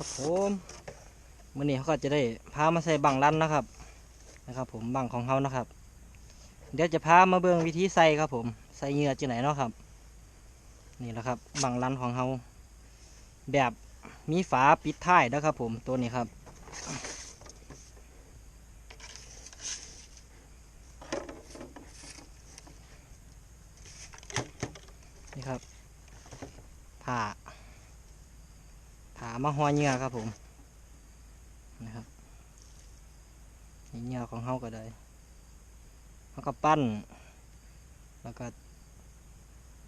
ครับผมมื่อนี้เขาก็จะได้พามาใส่บังรันนะครับนะครับ ผมบังของเขานะครับ เดี๋ยวจะพามาเบิ่งวิธีใส่ครับผมใส่เหงื่อจีไหนเนาะครับ นี่แหละครับบังรันของเขาแบบมีฝาปิดท้ายนะครับ ผมตัวนี้ครับนี่ครับผ่า ผ่ามาห่อเหงื่อครับผมนะครับเหงื่อของเขาก็ได้เขาก็ปั้น แล้วก็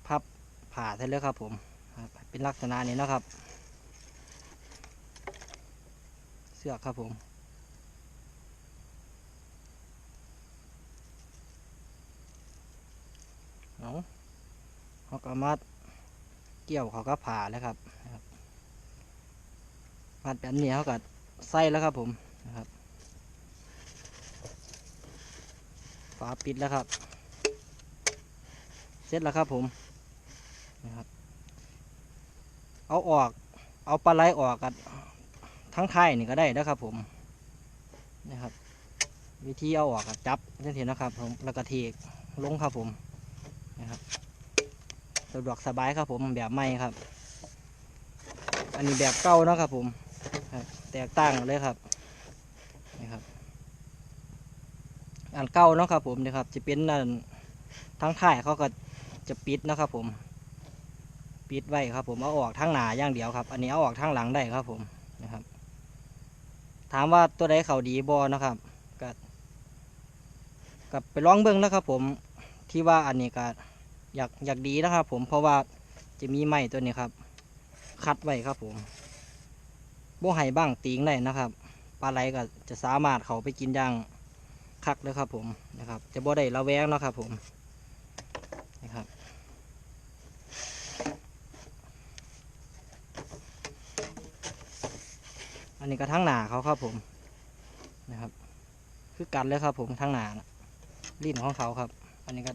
พับผ่าใส่เลยครับผมครับเป็นลักษณะนี้นะครับ เสือกครับผมเอาเขาก็มัดเกี่ยวเขาก็ผ่าแล้วครับ กัดแบบนี้เขาก็ใส่แล้วครับผมนะครับฝาปิดแล้วครับ เสร็จแล้วครับผมนะครับ เอาออก เอาปลาไหลออกกันทั้งไทายนี่ก็ได้นะครับผมนะครับ วิธีเอาออกก็จับเช่นเห็นนะครับผมแล้วก็เทกลงครับผมนะครับสะดวกสบายครับผมแบบใหม่ครับ อันนี้แบบเก่าเนาะครับผม ครับแตกต่างเลยครับนะครับ อันเก่าเนาะครับ ผมนะครับจะเป็นอันทั้งท้ายเขาก็จะปิดนะครับ ผม ปิดไว้ครับ ผมเอาออกทั้งหนาอย่างเดียวครับ อันนี้เอาออกทั้งหลังได้ครับ ผมนะครับ ถามว่าตัวใดเขาดีบอนะครับก็กับไปลองเบิ้งนะครับ ผมที่ว่าอันนี้ก็อยากอยากดีนะครับ ผมเพราะว่าจะมีไม้ตัวนี้ครับ คัดไว้ครับผม บไห้บ้างตีงได้นะครับปลาไหลก็จะสามารถเขาไปกินย่างคักเลยครับผมนะครับ จะบ่ได้ระแวงนะครับผมนะครับอันนี้ก็ทั้งหนาเขาครับผมนะครับ คือกันเลยครับผมทั้งหนาน่ะลิ้นของเขาครับ อันนี้ก็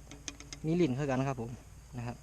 มีลิ้นคือกันครับผมนะครับ